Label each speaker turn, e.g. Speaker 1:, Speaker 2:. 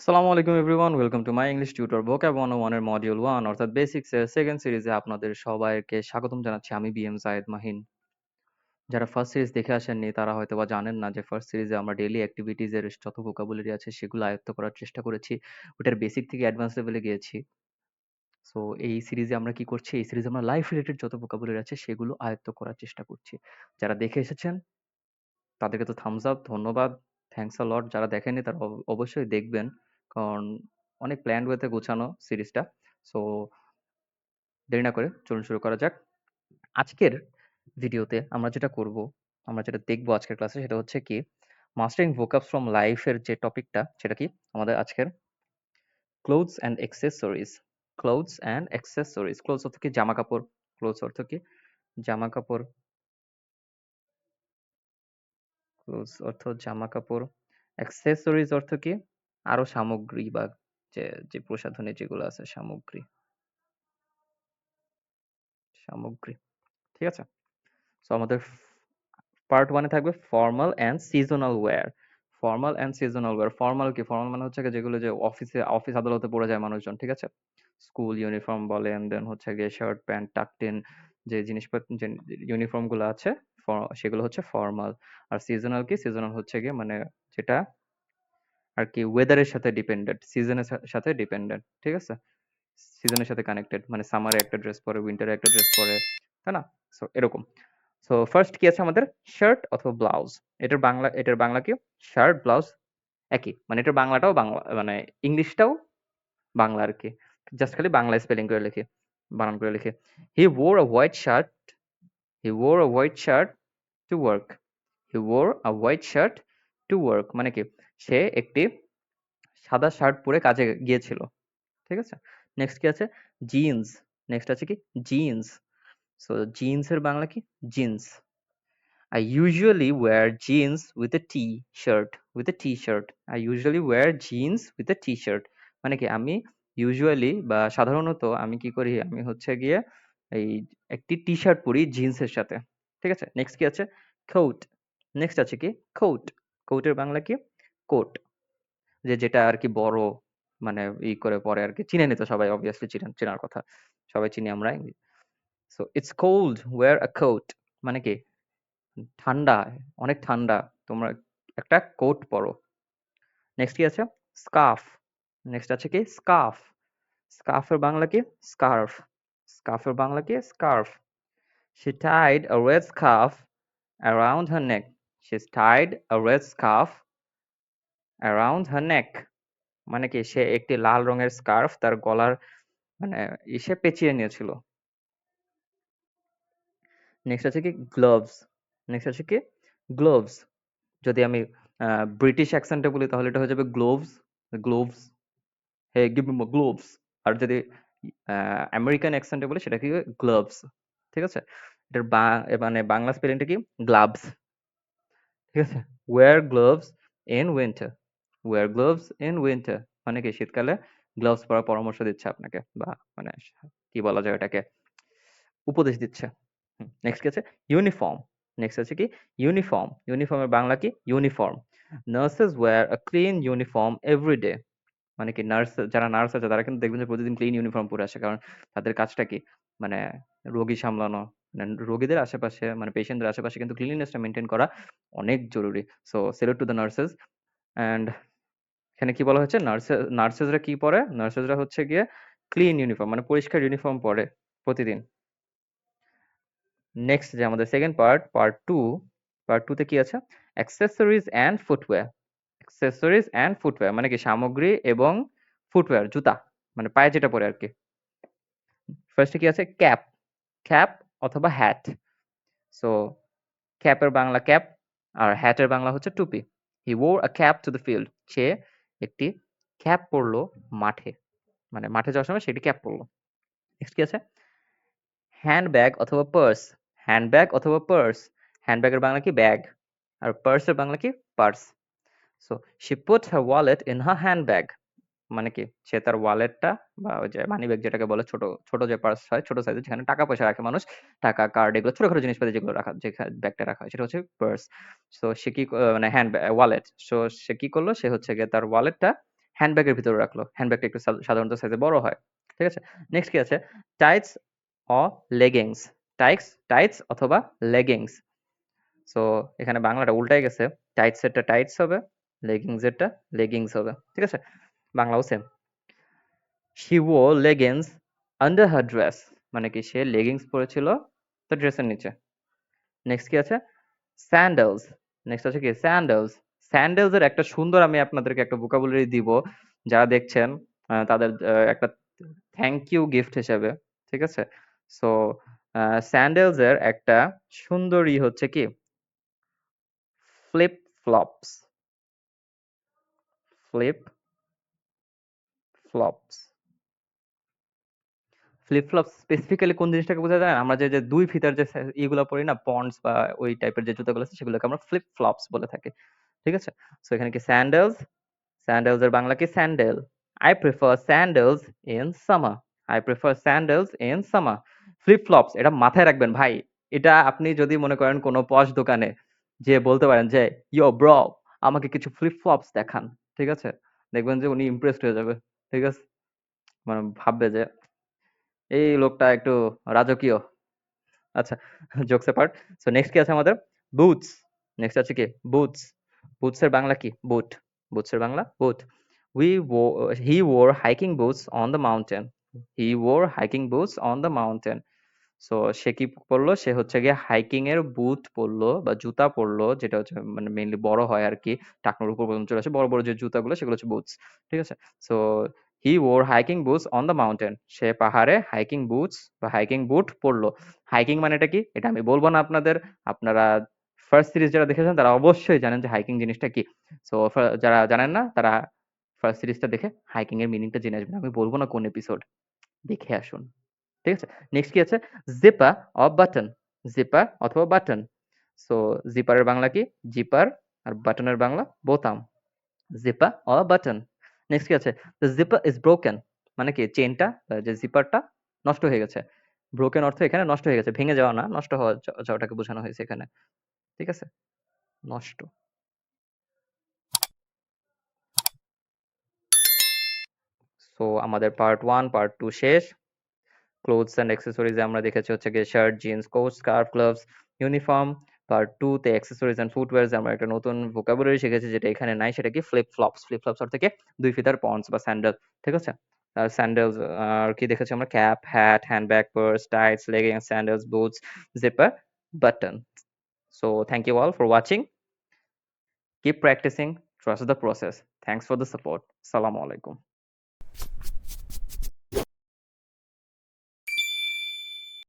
Speaker 1: আসসালামু আলাইকুম everyone, welcome to my English tutor vocab 101 এর মডিউল 1 অর্থাৎ বেসিক্স এর সেকেন্ড সিরিজে আপনাদের সবাইকে স্বাগতম জানাচ্ছি আমি বিএম জায়েদ মাহিন। যারা ফার্স্ট সিরিজ দেখে আসেননি, তারা হয়তো বা জানেন না যে ফার্স্ট সিরিজে আমরা ডেইলি অ্যাক্টিভিটিজ এর যত ভোকাবুলারি আছে, সেগুলো আয়ত্ত করার চেষ্টা করেছি। ওটার বেসিক থেকে অ্যাডভান্স লেভেলে গিয়েছি। সো এই সিরিজে আমরা কি করছি? এই সিরিজে আমরা লাইফ রিলেটেড যত ভোকাবুলারি আছে, সেগুলো আয়ত্ত করার চেষ্টা করছি। যারা দেখে এসেছেন, তাদেরকে তো থামস আপ ধন্যবাদ। থ্যাংকস আ লট যারা দেখেননি, তারা অব- অবশ্যই দেখবেন। কারণ অনেক প্ল্যান্ড ওয়েতে গোছানো সিরিজটা সো দেরি না করে চলুন শুরু করা যাক। আজকের ভিডিওতে আমরা যেটা করব, আমরা যেটা দেখব আজকের ক্লাসে সেটা হচ্ছে কি মাস্টারিং ভোকাবস ফ্রম লাইফের যে টপিকটা সেটা কি? আমাদের আজকের clothes and accessories clothes and accessories clothes অর্থ কি? জামা কাপড় ক্লোথস অর্থ কি? জামা কাপড় ক্লোথস অর্থ জামা কাপড় অ্যাক্সেসরিজ অর্থ কি? আরও সামগ্রী বা যে যে প্রসাধনী যেগুলো আছে সামগ্রী। সামগ্রী, ঠিক আছে? সো আমাদের পার্ট ওয়ানে থাকবে formal and seasonal wear formal and seasonal wear formal কি? ফর্মাল মানে হচ্ছে যেগুলো যে অফিসে অফিস আদালতে পড়ে যায় মানুষজন, ঠিক আছে? স্কুল ইউনিফর্ম বলেন দেন হচ্ছে গিয়ে শার্ট প্যান্ট টাকটেন যে জিনিসপত্র যে ইউনিফর্মগুলো আছে সেগুলো হচ্ছে ফর্মাল আর সিজনাল কি? সিজনাল হচ্ছে গিয়ে মানে যেটা আর কি ওয়েদারের সাথে ডিপেন্ডেন্ট সিজনের সাথে ডিপেন্ডেন্ট ঠিক আছে? সিজনের সাথে কানেক্টেড মানে সামারে একটা ড্রেস পরে উইন্টারে একটা ড্রেস পরে, তাই না? সো এরকম। সো ফার্স্ট কি আছে আমাদের? শার্ট অথবা ব্লাউজ এটার বাংলা এটার বাংলা কি? শার্ট ব্লাউজ একই মানে এটার বাংলাটাও বাংলা মানে ইংলিশটাও বাংলা আর কি। জাস্ট খালি বাংলা স্পেলিং করে লিখে, বানান করে লিখে। He wore a white shirt he wore a white shirt to work he wore a white shirt to work মানে কি? সে একটি সাদা শার্ট পরে কাজে গিয়েছিল। ঠিক আছে? নেক্সট কি আছে? জিন্স নেক্সট আছে কি? জিন্স সো জিন্সের বাংলা কি? Jeans I usually wear jeans with a t-shirt, with a t-shirt. I usually wear jeans with a t-shirt. মানে কি? আমি ইউজুয়ালি বা সাধারণত আমি কি করি? আমি হচ্ছে গিয়ে এই একটি টি শার্ট পরি জিন্সের সাথে। ঠিক আছে? নেক্সট কি আছে? কোট নেক্সট আছে কি? কোট কোটের বাংলা কি? কোট। যে যেটা আর কি বড় মানে ই করে পরে আর কি চিনে নিত সবাই অবভিয়াসলি চিনেন চেনার কথা। সবাই চিনি আমরা so it's cold wear a coat মানে কি? ঠান্ডা, অনেক ঠান্ডা। তোমরা একটা কোট পরো। নেক্সট কি আছে? স্কার্ফ নেক্সট আছে কি? স্কার্ফ স্কার্ফের বাংলা কি? স্কার্ফ স্কার্ফের বাংলা কি? Scarf she tied a red scarf around her neck she tied a red scarf around her neck মানে কি, সে একটি লাল রঙের স্কার্ফ তার গলার মানে ইসে পেঁচিয়ে নিয়েছিল। নেক্সট আছে কি গ্লোভস নেক্সট আছে কি গ্লোভস যদি আমি ব্রিটিশ অ্যাকসেন্টে বলি তাহলে এটা হয়ে যাবে gloves gloves hey give me gloves আর যদি আমেরিকান অ্যাকসেন্টে বলি সেটা কি গ্লোভস ঠিক আছে? এটার বা মানে বাংলা স্পেলিংটা কি গ্লাভস ঠিক আছে? Wear gloves in winter wear gloves in winter মানে কি শীতকালে গ্লোভস পরার পরামর্শ দিচ্ছে আপনাকে বা মানে কি বলা যায় এটাকে উপদেশ দিচ্ছে। নেক্সট কি আছে ইউনিফর্ম নেক্সট আছে কি? ইউনিফর্ম ইউনিফর্মের বাংলা কি? Uniform nurses wear a clean uniform everyday মানে কি নার্স যারা নার্স আছে, তারা কিন্তু দেখবেন যে প্রতিদিন ক্লিন ইউনিফর্ম পরে আসে। কারণ তাদের কাজটা কি? মানে রোগী সামলানো। মানে রোগীদের আশেপাশে মানে পেশেন্টদের আশেপাশে কিন্তু ক্লিননেসটা মেনটেন করা অনেক জরুরি। So salute to the nurses and এখানে কি বলা হচ্ছে নার্সেস নার্সেসরা কি পরে? নার্সেসরা হচ্ছে গিয়ে ক্লিন ইউনিফর্ম মানে পরিষ্কার ইউনিফর্ম পরে প্রতিদিন। নেক্সট যে আমাদের second part part two part টুতে কি আছে? Accessories and footwear accessories and footwear মানে কি? সামগ্রী এবং ফুটওয়্যার জুতা মানে পায়ে যেটা পরে আর কি ফার্স্টে কি আছে? ক্যাপ ক্যাপ অথবা হ্যাট সো ক্যাপের বাংলা ক্যাপ আর হ্যাটের বাংলা হচ্ছে টুপি। He wore a cap to the field সে একটি ক্যাপ পড়ল মাঠে। মানে মাঠে যাওয়ার সময় সেটি ক্যাপ পড়ল। নেক্সট কি আছে? হ্যান্ডব্যাগ অথবা পার্স হ্যান্ডব্যাগ অথবা পার্স হ্যান্ডব্যাগের বাংলা কি? ব্যাগ আর পার্সের বাংলা কি? Purse so she put her wallet in her handbag মানে কি? সে তার ওয়ালেটটা বা ওই যে মানি ব্যাগ যেটাকে বলে ছোট ছোট যে পার্স হয়, ছোট সাইজের যেখানে টাকা পয়সা রাখে মানুষ, টাকা কার্ড এগুলো ছোটখাটো জিনিসপাতি যেগুলো রাখা, যে ব্যাগটা রাখা হয়, সেটা হচ্ছে পার্স সো সে কি মানে হ্যান্ড ওয়ালেট সো সে কি করল? সে হচ্ছে গিয়ে তার ওয়ালেটটা হ্যান্ডব্যাগের ভিতরে রাখল। হ্যান্ডব্যাগটা একটু সাধারণত সাইজে বড় হয়। ঠিক আছে? নেক্সট কি আছে? টাইটস অ লেগিংস টাইটস টাইটস অথবা লেগিংস সো এখানে বাংলাটা উল্টাই গেছে। টাইটস এরটা টাইটস হবে লেগিংস এরটা লেগিংস হবে। ঠিক আছে? বাংলাও same she wore leggings under her dress মানে কি সে লেগিংস পরেছিল তার ড্রেসের নিচে। নেক্সট কি আছে? স্যান্ডেলস নেক্সট আছে কি? স্যান্ডেলস স্যান্ডেলস এর একটা সুন্দর আমি আপনাদেরকে একটা ভোকাবুলারি দিব। যারা দেখছেন তাদের একটা থ্যাংক ইউ গিফট হিসেবে, ঠিক আছে? সো স্যান্ডেলস এর একটা সুন্দরী হচ্ছে কি? Flip flops flip flops flip flop specifically কোন জিনিসটাকে বোঝা যায় আমরা যে যে দুই ফিতার যে ইগুলো পরি না, পন্ডস বা ওই টাইপের যে জুতাগুলো আছে, সেগুলোকে আমরা ফ্লিপ ফ্লপস বলে থাকি। ঠিক আছে? সো এখানে কি স্যান্ডেলস স্যান্ডেলস এর বাংলা কি? Sandal I prefer sandals in summer I prefer sandals in summer flip flops এটা মাথায় রাখবেন ভাই। এটা আপনি যদি মনে করেন কোনো পশ দোকানে, যে বলতে পারেন যে ইয়ো ব্র আমাকে কিছু ফ্লিপ ফ্লপস দেখান। ঠিক আছে? দেখবেন যে উনি ইমপ্রেসড হয়ে যাবে। ঠিক আছে? মানে ভাববে যে, এই লোকটা একটু রাজকীয়। আচ্ছা জোকস পার্ট সো নেক্সট কি আছে আমাদের? বুটস নেক্সট আছে কি? বুটস বুটসের বাংলা কি? Boot বুটসের Bangla? Boot we he wear hiking boots on the mountain he wear hiking boots on the mountain so সে কি পরলো? সে হচ্ছে গিয়ে হাইকিং এর বুট পরলো বা জুতা পরলো, যেটা হচ্ছে মানে মেইনলি বড় হয় আর কি, টাকনোর উপর পর্যন্ত চলে আসে। বড় বড় যে জুতাগুলো, সেগুলো হচ্ছে বুটস ঠিক আছে? So he wore hiking boots on the mountain সে পাহাড়ে হাইকিং বুটস বা হাইকিং বুট পরলো। হাইকিং মানেটা কি? এটা আমি বলব না আপনাদের। আপনারা ফার্স্ট সিরিজ যারা দেখেছেন, তারা অবশ্যই জানেন যে হাইকিং জিনিসটা কি। সো যারা জানেন না, তারা ফার্স্ট সিরিজটা দেখে হাইকিং এর মিনিংটা জেনে আসবেন। আমি বলব না কোন এপিসোড দেখে আসুন। ঠিক আছে? নেক্সট কি আছে? জিপা অফ বাটন জিপা অথবা বাটন সো জিপারের বাংলা কি? জিপার আর বাটনের বাংলা বোতাম। জিপা অর বাটন নেক্সট কি আছে? জিপার ইজ ব্রোকেন মানে কি? চেনটা যে জিপারটা নষ্ট হয়ে গেছে। ব্রোকেন অর্থ এখানে নষ্ট হয়ে গেছে। ভেঙে যাওয়া না, নষ্ট হওয়া যাওয়াটাকে বোঝানো হয়েছে এখানে। ঠিক আছে? নষ্ট। সো আমাদের পার্ট ওয়ান পার্ট টু শেষ। ক্লোথস অ্যান্ড অ্যাক্সেসরিজ আমরা দেখেছি হচ্ছে গিয়ে shirt jeans coat scarf gloves uniform part two তে অ্যাক্সেসরিজ অ্যান্ড ফুটওয়্যার্স আমরা একটা নতুন ভোকাবুলারি শিখেছি যেটা এখানে নাই, সেটা কি ফ্লিপ ফ্লপস ফ্লিপ ফ্লপস অর্থ কি? দুই ফিতার পন্স বা স্যান্ডেল ঠিক আছে? আর স্যান্ডেলস আর কি দেখেছি আমরা? Cap hat handbag purse tights legging sandals boots zipper button so thank you all for watching keep practicing trust the process thanks for the support সালামু আলাইকুম